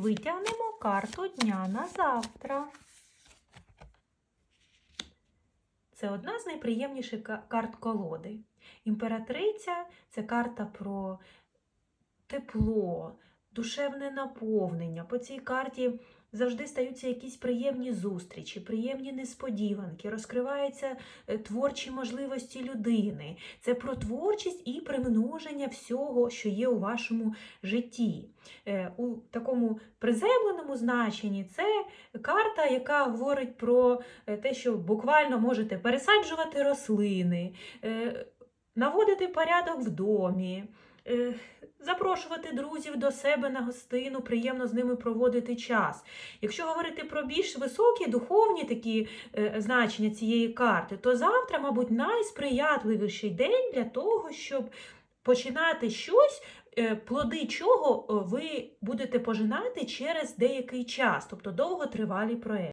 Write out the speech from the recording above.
Витягнемо карту дня на завтра. Це одна з найприємніших карт колоди. Імператриця це карта про тепло, душевне наповнення. По цій карті завжди стаються якісь приємні зустрічі, приємні несподіванки, розкриваються е, творчі можливості людини. Це про творчість і примноження всього, що є у вашому житті. Е, У такому приземленому значенні це карта, яка говорить про е, те, що буквально можете пересаджувати рослини, наводити порядок в домі. Е, Запрошувати друзів до себе на гостину, приємно з ними проводити час. Якщо говорити про більш високі духовні такі е, значення цієї карти, то завтра, мабуть, найсприятливіший день для того, щоб починати щось, е, плоди чого ви будете пожинати через деякий час, тобто довготривалі проекти.